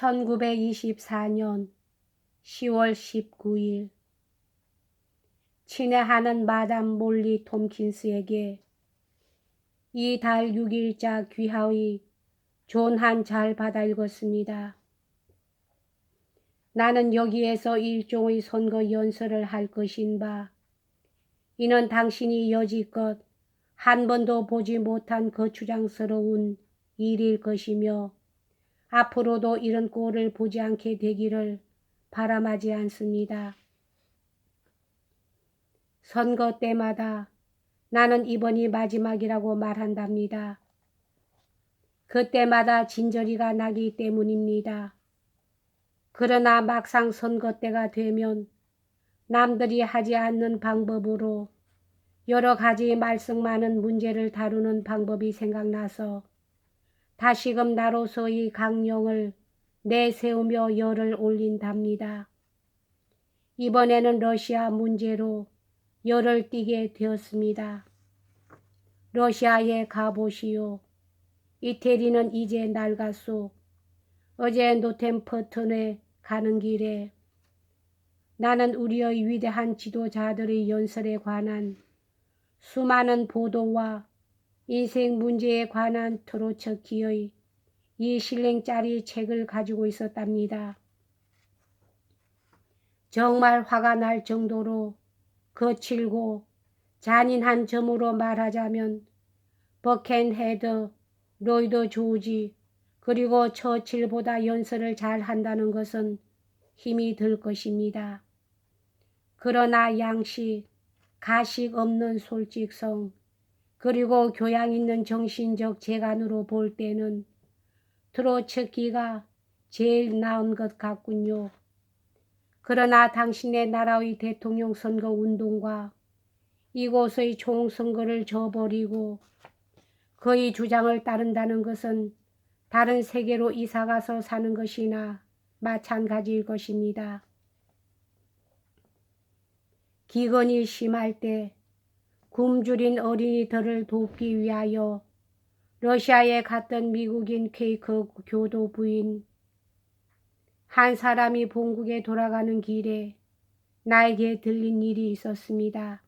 1924년 10월 19일 친애하는 마담 몰리 톰킨스에게 이 달 6일자 귀하의 존한 잘 받아 읽었습니다. 나는 여기에서 일종의 선거 연설을 할 것인 바 이는 당신이 여지껏 한 번도 보지 못한 거추장스러운 일일 것이며 앞으로도 이런 꼴을 보지 않게 되기를 바람하지 않습니다. 선거 때마다 나는 이번이 마지막이라고 말한답니다. 그때마다 진저리가 나기 때문입니다. 그러나 막상 선거 때가 되면 남들이 하지 않는 방법으로 여러 가지 말썽 많은 문제를 다루는 방법이 생각나서 다시금 나로서의 강령을 내세우며 열을 올린답니다. 이번에는 러시아 문제로 열을 띠게 되었습니다. 러시아에 가보시오. 이태리는 이제 낡았소. 어제 노템퍼턴에 가는 길에 나는 우리의 위대한 지도자들의 연설에 관한 수많은 보도와 인생 문제에 관한 트로츠키의 이 실랭짜리 책을 가지고 있었답니다. 정말 화가 날 정도로 거칠고 잔인한 점으로 말하자면 버켄헤드, 로이드 조지, 그리고 처칠보다 연설을 잘 한다는 것은 힘이 들 것입니다. 그러나 양식, 가식 없는 솔직성, 그리고 교양 있는 정신적 재간으로 볼 때는 트로츠키가 제일 나은 것 같군요. 그러나 당신의 나라의 대통령 선거 운동과 이곳의 총선거를 저버리고 그의 주장을 따른다는 것은 다른 세계로 이사가서 사는 것이나 마찬가지일 것입니다. 기근이 심할 때 굶주린 어린이들을 돕기 위하여 러시아에 갔던 미국인 케이크 교도 부인 한 사람이 본국에 돌아가는 길에 나에게 들린 일이 있었습니다.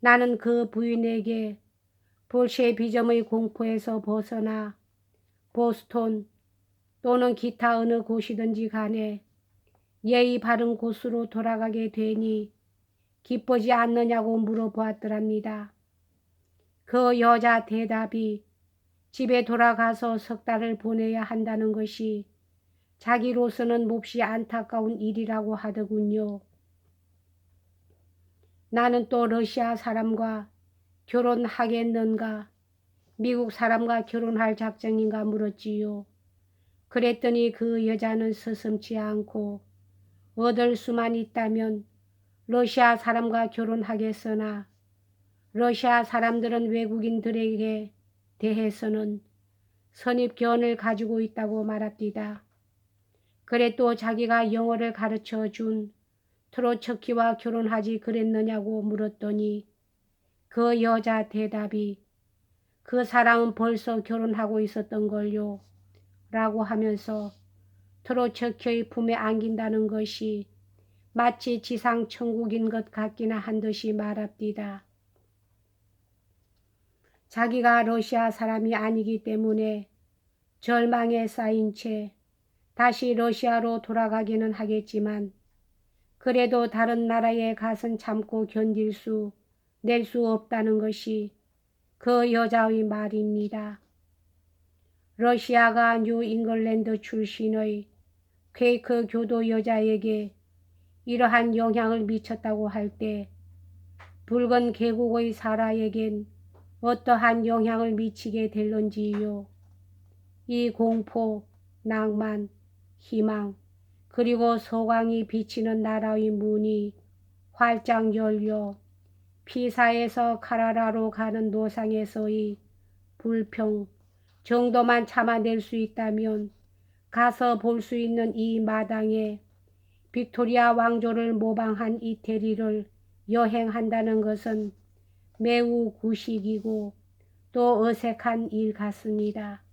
나는 그 부인에게 볼셰비즘의 공포에서 벗어나 보스톤 또는 기타 어느 곳이든지 간에 예의 바른 곳으로 돌아가게 되니 기쁘지 않느냐고 물어보았더랍니다. 그 여자 대답이 집에 돌아가서 석 달을 보내야 한다는 것이 자기로서는 몹시 안타까운 일이라고 하더군요. 나는 또 러시아 사람과 결혼하겠는가? 미국 사람과 결혼할 작정인가 물었지요. 그랬더니 그 여자는 서슴치 않고 얻을 수만 있다면 러시아 사람과 결혼하겠으나 러시아 사람들은 외국인들에게 대해서는 선입견을 가지고 있다고 말합니다. 그래 또 자기가 영어를 가르쳐 준 트로츠키와 결혼하지 그랬느냐고 물었더니 그 여자 대답이 그 사람은 벌써 결혼하고 있었던 걸요. 라고 하면서 트로츠키의 품에 안긴다는 것이 마치 지상 천국인 것 같기나 한 듯이 말합디다. 자기가 러시아 사람이 아니기 때문에 절망에 쌓인 채 다시 러시아로 돌아가기는 하겠지만 그래도 다른 나라에 가선 참고 견딜 수, 낼 수 없다는 것이 그 여자의 말입니다. 러시아가 뉴 잉글랜드 출신의 퀘이크 교도 여자에게 이러한 영향을 미쳤다고 할 때 붉은 계곡의 사라에겐 어떠한 영향을 미치게 될런지요. 이 공포, 낭만, 희망, 그리고 소광이 비치는 나라의 문이 활짝 열려 피사에서 카라라로 가는 노상에서의 불평 정도만 참아낼 수 있다면 가서 볼 수 있는 이 마당에 빅토리아 왕조를 모방한 이태리를 여행한다는 것은 매우 구식이고 또 어색한 일 같습니다.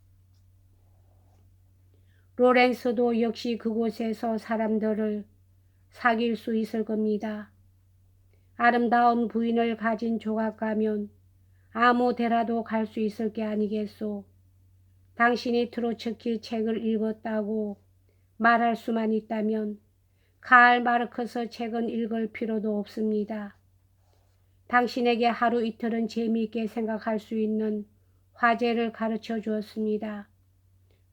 로렌스도 역시 그곳에서 사람들을 사귈 수 있을 겁니다. 아름다운 부인을 가진 조각가면 아무 데라도 갈 수 있을 게 아니겠소. 당신이 트로츠키 책을 읽었다고 말할 수만 있다면 칼 마르크스 책은 읽을 필요도 없습니다. 당신에게 하루 이틀은 재미있게 생각할 수 있는 화제를 가르쳐 주었습니다.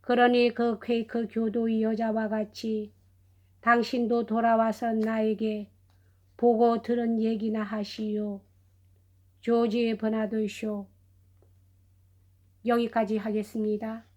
그러니 그 퀘이크 교도의 여자와 같이 당신도 돌아와서 나에게 보고 들은 얘기나 하시오. 조지 버나드 쇼. 여기까지 하겠습니다.